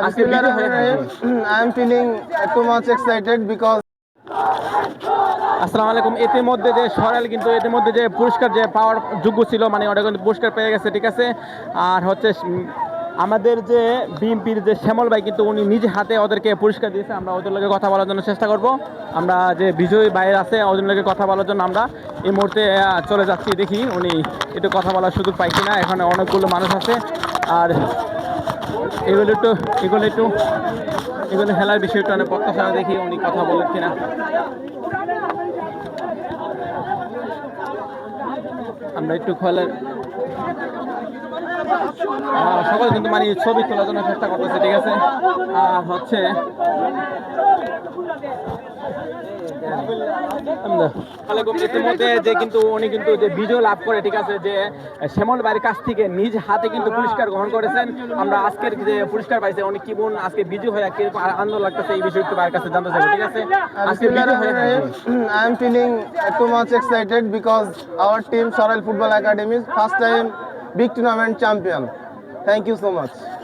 আজকে বিজয় I am feeling too much excited because আসসালামু আলাইকুম। ইতিমধ্যে যে সরাল কিন্তু ইতিমধ্যে যে পুরস্কার যে পাওয়ার যোগ্য ছিল মানে ওটা কিন্তু পুরস্কার পেয়ে গেছে ঠিক আছে? আর হচ্ছে আমাদের যে বিএনপির যে শ্যামল ভাই কিন্তু উনি নিজে হাতে ওদেরকে পুরস্কার দিয়েছে। আমরা ওদের লগে কথা বলার জন্য চেষ্টা করব। আমরা যে বিজয়ী ভাই আছে ওদের লগে কথা বলার জন্য আমরা এই মুহূর্তে চলে যাচ্ছি। দেখি উনি একটু কথা বলার সুযোগ পাই কিনা। এখানে অনেকগুলো মানুষ আছে। আর এগুলো একটু এগুলো একটু, এগুলো খেলার বিষয়টা অনেক প্রত্যাশা দেখি উনি কথা বলেন কিনা। আমরা একটু খেলার সকল কিন্তু মানে ছবি তোলার জন্য চেষ্টা করতেছে ঠিক আছে? হচ্ছে ইতিমধ্যে যে কিন্তু উনি কিন্তু যে বিজয় লাভ করে ঠিক আছে যে শ্যামল কাছ থেকে নিজ হাতে কিন্তু পুরস্কার গ্রহণ করেছেন। আমরা আজকের যে পুরস্কার পাইছে উনি কি বোন আজকে বিজয় হয়ে কীরকম আনন্দ লাগতেছে এই বিষয়ে একটু বাড়ির কাছে জানতে চাইব ঠিক আছে? আজকে বিজয় হয়ে I am feeling too much excited because our team Soral Football Academy big tournament champion. Thank you so much.